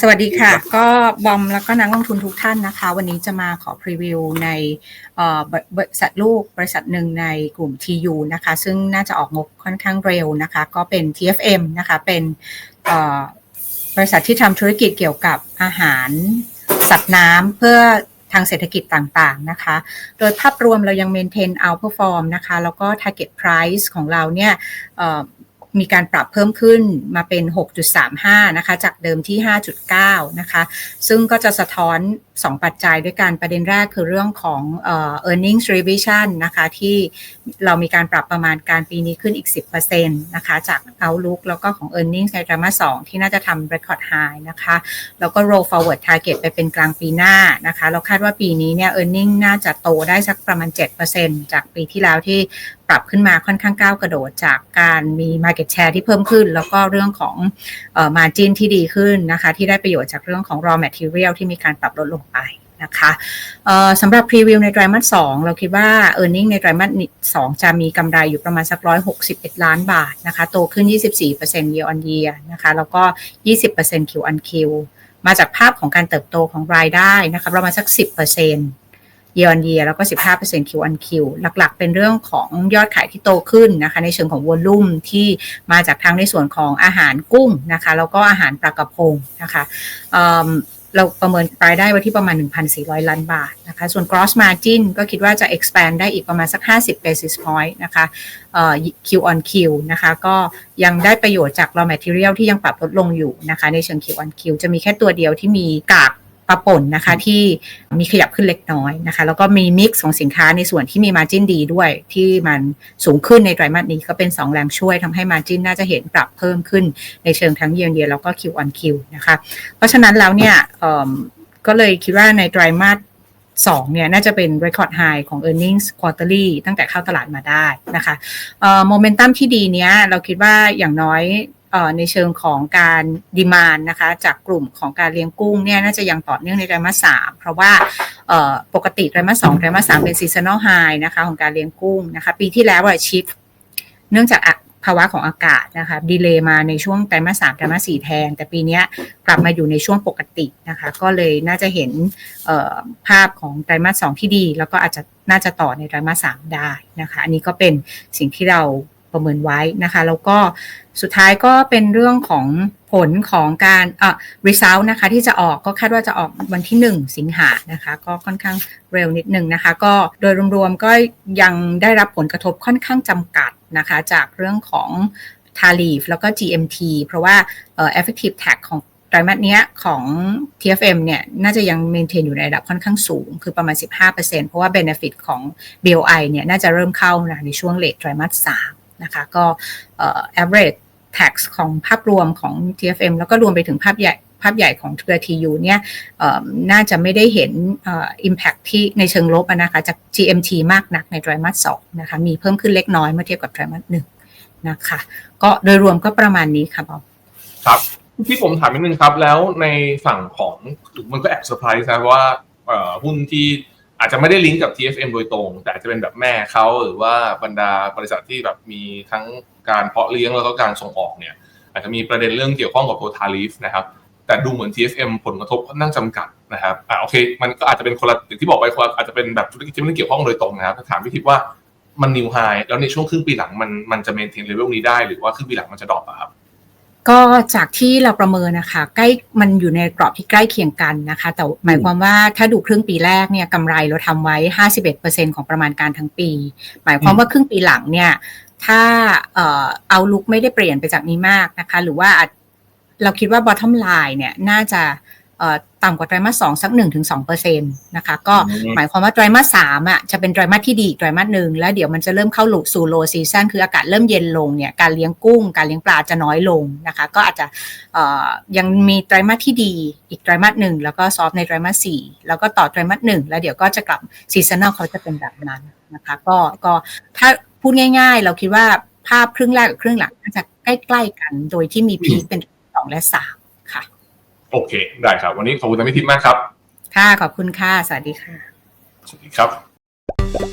สวัสดีค่ะ ก็บอมแล้วก็นักลงทุนทุกท่านนะคะ วันนี้จะมาขอพรีวิวในเอ่อบริษัทลูกบริษัทหนึ่งในกลุ่ม TU นะคะ ซึ่งน่าจะออกงบค่อนข้างเร็วนะคะ ก็เป็น TFM นะคะ เป็นเอ่อบริษัทที่ทำธุรกิจเกี่ยวกับอาหารสัตว์น้ำเพื่อทางเศรษฐกิจต่างๆนะคะ โดยภาพรวมเรายัง maintain outperform นะคะ แล้วก็ target price ของเราเนี่ยเอ่อ มีการปรับเพิ่มขึ้นมาเป็น 6.35 นะคะ จากเดิมที่ 5.9 นะคะ ซึ่งก็จะสะท้อน 2 ปัจจัยด้วยกันประเด็นแรกคือเรื่องของเอ่อ earnings revision นะคะ ที่เรามีการปรับประมาณการปีนี้ขึ้นอีก 10%นะคะ จาก outlook แล้วก็ของ earnings ในไตรมาส2ที่น่าจะทำ record high นะคะ แล้วก็ roll forward target ไปเป็นกลางปีหน้านะคะ เราคาดว่าปีนี้เนี่ย earning น่าจะโตได้สักประมาณ 7%จากปีที่แล้วที่ ปรับขึ้นมาค่อนข้างก้าวกระโดดจากการมี market share ที่เพิ่มขึ้น แล้วก็เรื่องของเอ่อ margin ที่ดีขึ้นนะคะ ที่ได้ประโยชน์จากเรื่องของ raw material ที่มีการปรับลดลงไปนะคะเอ่อสำหรับพรีวิวในไตรมาส2เราคิดว่า e a r n i n g ในไตรมาส2จะมีกำไรอยู่ประมาณสัก 161 ล้านบาทนะคะ โตขึ้น 24% year on year นะคะ แล้วก็ 20% Q on Q มาจากภาพของการเติบโตของรายได้นะคะประมาณสัก 10% year on year แล้วก็ 15% Q on Q หลักๆ เป็นเรื่องของยอดขายที่โตขึ้นนะคะ ในเชิงของวอลลุ่มที่มาจากทั้งในส่วนของอาหารกุ้งนะคะ แล้วก็อาหารปลากระพงนะคะเเราประเมินรายได้ไว้ที่ประมาณ 1,400 ล้านบาทนะคะ ส่วน gross margin ก็คิดว่าจะ expand ได้อีกประมาณสัก 50 basis point นะคะเอ่อ Q on Q นะคะ ก็ยังได้ประโยชน์จาก raw material ที่ยังปรับลดลงอยู่นะคะ ในเชิง Q on Q จะมีแค่ตัวเดียวที่มีกาก ปลาป่นนะคะที่มีขยับขึ้นเล็กน้อยนะคะ แล้วก็มีมิกซ์ของสินค้าในส่วนที่มีมาจิ้นดีด้วยที่มันสูงขึ้นในไตรมาสนี้ก็เป็น 2 แรงช่วยทำให้มาจิ้นน่าจะเห็นปรับเพิ่มขึ้นในเชิงทั้งเยียร์เยียแล้วก็ Q on Q นะคะ เพราะฉะนั้นแล้วเนี่ยเอิ่มก็เลยคิดว่าในไตรมาสสองเนี่ยน่าจะเป็น record high ของ earnings quarterly ตั้งแต่เข้าตลาดมาได้นะคะโมเมนตัมที่ดีเนี้ยเราคิดว่าอย่างน้อยเอ่อ ในเชิงของการดีมานนะคะจากกลุ่มของการเลี้ยงกุ้งเนี่ยน่าจะยังต่อเนื่องในไตรมาสสามเพราะว่าปกติไตรมาสสองไตรมาสสามเป็น seasonal high นะคะของการเลี้ยงกุ้งนะคะปีที่แล้วอะชิปเนื่องจากภาวะของอากาศนะคะดีเลย์มาในช่วงไตรมาสสามไตรมาสสี่แทน แต่ปีนี้กลับมาอยู่ในช่วงปกตินะคะก็เลยน่าจะเห็นภาพของไตรมาสสองที่ดี แล้วก็อาจจะน่าจะต่อในไตรมาสสามได้นะคะอันนี้ก็เป็นสิ่งที่เรา ประเมินไว้นะคะแล้วก็สุดท้ายก็เป็นเรื่องของผลของการเอ่อ result นะคะที่จะออกก็คาดว่าจะออกวันที่ 1 สิงหานะคะก็ค่อนข้างเร็วนิดนึงนะคะ ก็โดยรวมๆก็ยังได้รับผลกระทบค่อนข้างจำกัดนะคะจากเรื่องของทารีฟแล้วก็ GMT เพราะว่าเอ่อ effective tax ของไตรมาสเนี้ยของ TFM เนี่ย น่าจะยัง maintain อยู่ในระดับค่อนข้างสูง คือประมาณ 15%เพราะว่า benefit ของ BOI เนี่ย น่าจะเริ่มเข้านะในช่วงเลทไตรมาส3 นะคะก็เอ่อ average tax ของภาพรวมของ TFM แล้วก็รวมไปถึงภาพใหญ่ภาพใหญ่ของเครือ TU เนี่ยน่าจะไม่ได้เห็นอ่อ impact ที่ในเชิงลบนะคะจาก GMT มากนักในไตรมาส2นะคะมีเพิ่มขึ้นเล็กน้อยเมื่อเทียบกับไตรมาส1นะคะก็โดยรวมก็ประมาณนี้ค่ะบอมครับที่ผมถามนิดนึงครับ แล้วในฝั่งของมันก็แอบเซอร์ไพรส์นะว่าเอ่อหุ้นที่ อาจจะไม่ได้ลิงก์กับ TFM โดยตรง แต่อาจจะเป็นแบบแม่เขาหรือว่าบรรดาบริษัทที่แบบมีทั้งการเพาะเลี้ยงแล้วก็การส่งออกเนี่ย อาจจะมีประเด็นเรื่องเกี่ยวข้องกับตัวทาริฟนะครับแต่ดูเหมือน TFM ผลกระทบค่อนข้างจำกัดนะครับอ่าโอเค มันก็อาจจะเป็นคนละอย่างที่บอกไปคนอาจจะเป็นแบบธุรกิจที่ไม่ได้เกี่ยวข้องโดยตรงนะครับถ้าถามพี่ทิพย์ว่ามันนิวไฮแล้วในช่วงครึ่งปีหลังมันมันจะเมนเทนเลเวลนี้ได้หรือว่าครึ่งปีหลังมันจะดรอปอะครับ ก็จากที่เราประเมินนะคะใกล้มันอยู่ในกรอบที่ใกล้เคียงกันนะคะ แต่หมายความว่าถ้าดูครึ่งปีแรกเนี่ยกำไรเราทำไว้ 51%ของประมาณการทั้งปี หมายความว่าครึ่งปีหลังเนี่ยถ้าเอ่อเอาลุกไม่ได้เปลี่ยนไปจากนี้มากนะคะ หรือว่าอาจเราคิดว่า bottom line เนี่ยน่าจะเอ่อ ต่ำกว่าไตรมาสสองสักหนึ่งถึงสองเปอร์เซ็นต์นะคะ ก็อืมหมายความว่าไตรมาสสามอะจะเป็นไตรมาสที่ดีอีกไตรมาสหนึ่งแล้วเดี๋ยวมันจะเริ่มเข้าสู่ low season คืออากาศเริ่มเย็นลงเนี่ยการเลี้ยงกุ้ง การเลี้ยงปลาจะน้อยลงนะคะ ก็อาจจะเอ่อยังมีไตรมาสที่ดีอีกไตรมาสหนึ่งแล้วก็ซอฟในไตรมาสสี่แล้วก็ต่อไตรมาสหนึ่งแล้วเดี๋ยวก็จะกลับ seasonal เขาจะเป็นแบบนั้นนะคะ ก็ก็ถ้าพูดง่าย ๆ เราคิดว่าภาพครึ่งแรกกับครึ่งหลังน่าจะใกล้ๆกัน โดยที่มีพีคเป็นสองและสามค่ะ โอเค ได้ครับ วันนี้ขอบคุณทางทิพย์มากครับ ค่ะ ขอบคุณค่ะ สวัสดีค่ะ สวัสดีครับ